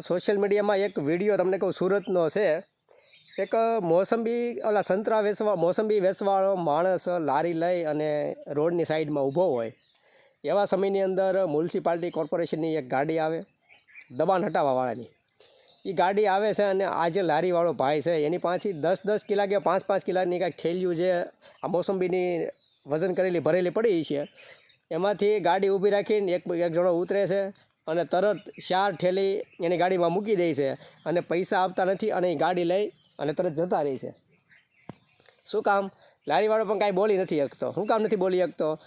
Social મીડિયામાં એક video તમને કહું, સુરતનો છે. એક મોસંબી, ઓલા સંતરા વેચવા મોસંબી વેચવાળો માણસ લારી લઈ અને રોડની સાઈડમાં ઊભો હોય. એવા સમયની અંદર મ્યુનિસિપાલિટી કોર્પોરેશનની એક ગાડી આવે, દબાણ હટાવવાવાળાની. એ ગાડી આવે છે અને આ જે લારીવાળો ભાઈ છે, એની પાછી દસ દસ કિલા કે પાંચ પાંચ કિલાની કાંઈક થેલીઓ જે આ મોસંબીની વજન કરેલી, ભરેલી પડી છે. એમાંથી ગાડી ઊભી રાખીને એક એક જણો ઉતરે છે. અને તરત ચાર ઠેલી એની ગાડીમાં મૂકી દે છે અને પૈસા આપતા નથી અને એ ગાડી લઈ અને તરત જતા રહી છે. શું કામ? લારીવાળો પણ કાંઈ બોલી નથી શકતો. શું કામ નથી બોલી શકતો?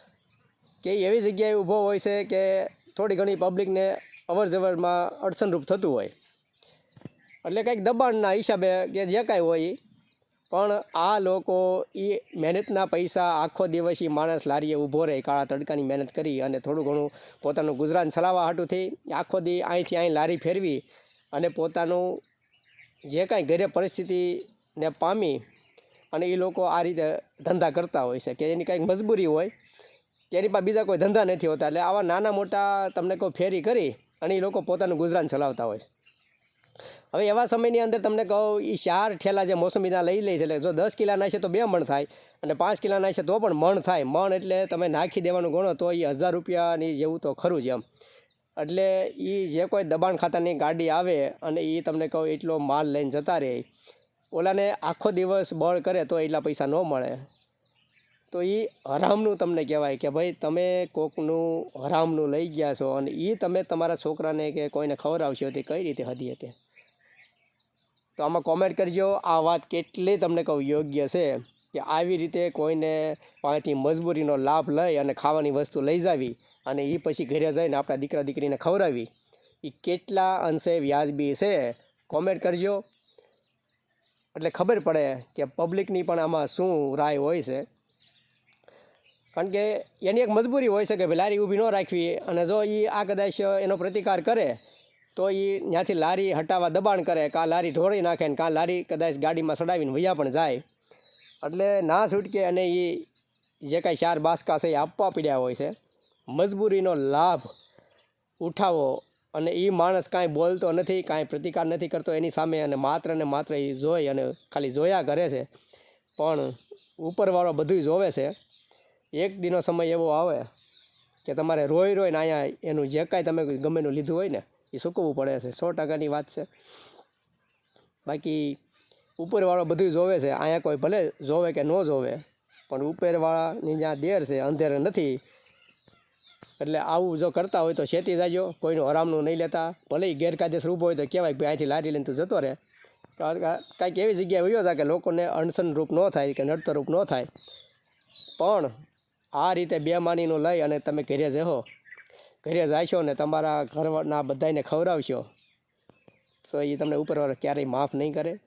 કે એવી જગ્યાએ ઊભો હોય છે કે થોડી ઘણી પબ્લિકને અવર જવરમાં અડચણરૂપ થતું હોય. એટલે કંઈક દબાણના હિસાબે કે જે કાંઈ હોય. પણ આ લોકો એ મહેનતના પૈસા આખો દિવસ એ માણસ લારીએ ઊભો રહે, કાળા તડકાની મહેનત કરી અને થોડું ઘણું પોતાનું ગુજરાન ચલાવવા હાટુથી આખો દી અહીંથી અહીં લારી ફેરવી અને પોતાનું જે કાંઈ ઘરે પરિસ્થિતિને પામી અને એ લોકો આ રીતે ધંધા કરતા હોય છે, કે એની કાંઈક મજબૂરી હોય કે એની પાસે બીજા કોઈ ધંધા નથી હોતા. એટલે આવા નાના મોટા તમને કોઈ ફેરી કરી અને એ લોકો પોતાનું ગુજરાન ચલાવતા હોય હવે એવા સમયની અંદર તમને કહું એ ચાર ઠેલા જે મોસંબીના લઈ લે છે, એટલે જો દસ કિલાના છે તો બે મણ થાય અને પાંચ કિલાના છે તો પણ મણ થાય. મણ એટલે તમે નાખી દેવાનું ગણો તો એ હજાર રૂપિયાની જેવું તો ખરું જ એમ. એટલે એ જે કોઈ દબાણ ખાતાની ગાડી આવે અને એ તમને કહું, એટલો માલ લઈને જતા રહે. ઓલાને આખો દિવસ બળ કરે તો એટલા પૈસા ન મળે. તો એ હરામનું તમને કહેવાય કે ભાઈ, તમે કોકનું હરામનું લઈ ગયા છો અને એ તમે તમારા છોકરાને કે કોઈને ખવડાવશો તે કઈ રીતે હદી હતી? તો આમાં કોમેન્ટ કરજો, આ વાત કેટલી તમને કહું, યોગ્ય છે કે આવી રીતે કોઈને પાસેથી મજબૂરીનો લાભ લઈ અને ખાવાની વસ્તુ લઈ જાવી અને એ પછી ઘરે જઈને આપણા દીકરા દીકરીને ખવડાવી. એ કેટલા અંશે વ્યાજબી છે કોમેન્ટ કરજો. એટલે ખબર પડે કે પબ્લિકની પણ આમાં શું રાય હોય છે. કારણ કે એની એક મજબૂરી હોય છે કે ભાઈ લારી ઊભી ન રાખવી અને જો એ આ કદાચ એનો પ્રતિકાર કરે તો એ ત્યાંથી લારી હટાવવા દબાણ કરે, કાં લારી ઢોળી નાખે ને કાં લારી કદાચ ગાડીમાં ચડાવીને વૈયા પણ જાય. એટલે ના છૂટકે અને એ જે કાંઈ ચાર બાસકા છે એ આપવા પડ્યા હોય છે. મજબૂરીનો લાભ ઉઠાવો અને એ માણસ કાંઈ બોલતો નથી, કાંઈ પ્રતિકાર નથી કરતો એની સામે અને માત્ર ને માત્ર એ જોઈ અને ખાલી જોયા કરે છે. પણ ઉપરવાળો બધું જોવે છે. એક દિનો સમય એવો આવે કે તમારે રોઈ રોઈને અહીંયા એનું જે કાંઈ તમે ગમે એનું લીધું હોય ને એ સૂકવવું પડે છે. સો ટકાની વાત છે. બાકી ઉપરવાળો બધું જોવે છે. અહીંયા કોઈ ભલે જોવે કે ન જોવે, પણ ઉપરવાળાની જ્યાં દેર છે, અંધેર નથી. એટલે આવું જો કરતા હોય તો શેતી જાજો. કોઈનું હરામનું નહીં લેતા. ભલે ગેરકાયદેસર ઊભો હોય તો કહેવાય કે અહીંથી લારી લઈને તું જતો રહે. કાંઈક એવી જગ્યાએ વયો થાય કે લોકોને અણસન રૂપ ન થાય કે નડતરૂપ ન થાય. પણ આ રીતે બેમાનીનું લઈ અને તમે ઘરે જહો ઘરે જાશો ને તમારા ઘરના બધાને ખવડાવશો. તો એ તમને ઉપરવાળો ક્યારેય માફ નહીં કરે.